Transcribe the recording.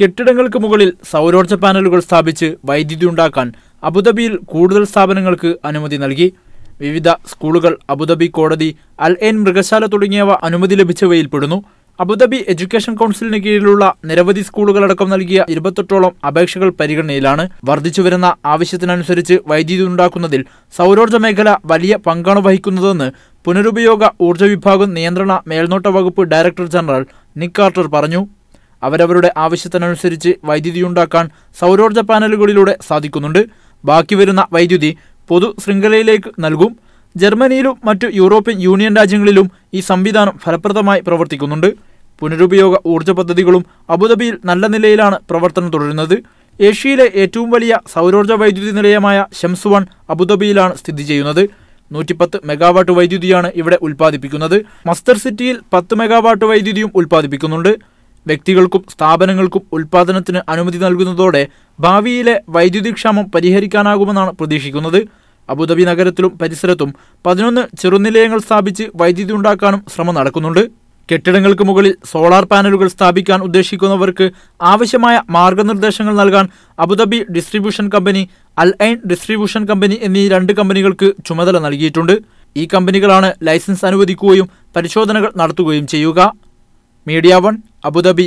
കെട്ടിടങ്ങൾക്ക് മുകളിൽ സൗരോർജ പാനലുകൾ സ്ഥാപിച്ച് വൈദ്യുതി ഉണ്ടാക്കാൻ അബുദാബിയിൽ കൂടുതൽ സ്ഥാപനങ്ങൾക്ക് അനുമതി നൽകി. വിവിധ സ്കൂളുകൾ അബുദാബി കോടതി അൽ എൻ മൃഗശാല തുടങ്ങിയവ അനുമതി ലഭിച്ചവയിൽപ്പെടുന്നു അബുദാബി എഡ്യൂക്കേഷൻ കൗൺസിലിന് കീഴിലുള്ള നിരവധി സ്കൂളുകളടക്കം നൽകിയ ഇരുപത്തെട്ടോളം അപേക്ഷകൾ പരിഗണനയിലാണ് വർദ്ധിച്ചുവരുന്ന ആവശ്യത്തിനനുസരിച്ച് വൈദ്യുതി ഉണ്ടാക്കുന്നതിൽ സൗരോർജ മേഖല വലിയ പങ്കാണ് വഹിക്കുന്നതെന്ന് പുനരുപയോഗ ഊർജ വിഭാഗം നിയന്ത്രണ മേൽനോട്ട വകുപ്പ് ഡയറക്ടർ ജനറൽ നിക് കാർട്ടർ പറഞ്ഞു. അവരവരുടെ ആവശ്യത്തിനനുസരിച്ച് വൈദ്യുതി ഉണ്ടാക്കാൻ സൗരോർജ പാനലുകളിലൂടെ സാധിക്കുന്നുണ്ട്. ബാക്കി വരുന്ന വൈദ്യുതി പൊതു ശൃംഖലയിലേക്ക് നൽകും. ജർമ്മനിയിലും മറ്റു യൂറോപ്യൻ യൂണിയൻ രാജ്യങ്ങളിലും ഈ സംവിധാനം ഫലപ്രദമായി പ്രവർത്തിക്കുന്നുണ്ട്. പുനരുപയോഗ ഊർജ പദ്ധതികളും അബുദാബിയിൽ നല്ല നിലയിലാണ് പ്രവർത്തനം തുടരുന്നത്. ഏഷ്യയിലെ ഏറ്റവും വലിയ സൗരോർജ വൈദ്യുതി നിലയമായ ഷംസുവൺ അബുദാബിയിലാണ് സ്ഥിതി ചെയ്യുന്നത്. നൂറ്റിപ്പത്ത് മെഗാവാട്ട് വൈദ്യുതിയാണ് ഇവിടെ ഉൽപ്പാദിപ്പിക്കുന്നത്. മസ്തർ സിറ്റിയിൽ പത്ത് മെഗാവാട്ട് വൈദ്യുതിയും ഉൽപ്പാദിപ്പിക്കുന്നുണ്ട്. വ്യക്തികൾക്കും സ്ഥാപനങ്ങൾക്കും ഉൽപ്പാദനത്തിന് അനുമതി നൽകുന്നതോടെ ഭാവിയിലെ വൈദ്യുതി ക്ഷാമം പരിഹരിക്കാനാകുമെന്നാണ് പ്രതീക്ഷിക്കുന്നത്. അബുദാബി നഗരത്തിലും പരിസരത്തും പതിനൊന്ന് ചെറുനിലയങ്ങൾ സ്ഥാപിച്ച് വൈദ്യുതി ഉണ്ടാക്കാനും ശ്രമം നടക്കുന്നുണ്ട്. കെട്ടിടങ്ങൾക്ക് മുകളിൽ സോളാർ പാനലുകൾ സ്ഥാപിക്കാൻ ഉദ്ദേശിക്കുന്നവർക്ക് ആവശ്യമായ മാർഗനിർദ്ദേശങ്ങൾ നൽകാൻ Abu Dhabi distribution company Al Ain distribution company എന്നീ രണ്ട് കമ്പനികൾക്ക് ചുമതല നൽകിയിട്ടുണ്ട്. ഈ കമ്പനികളാണ് ലൈസൻസ് അനുവദിക്കുകയും പരിശോധനകൾ നടത്തുകയും ചെയ്യുക. Media one Abu Dhabi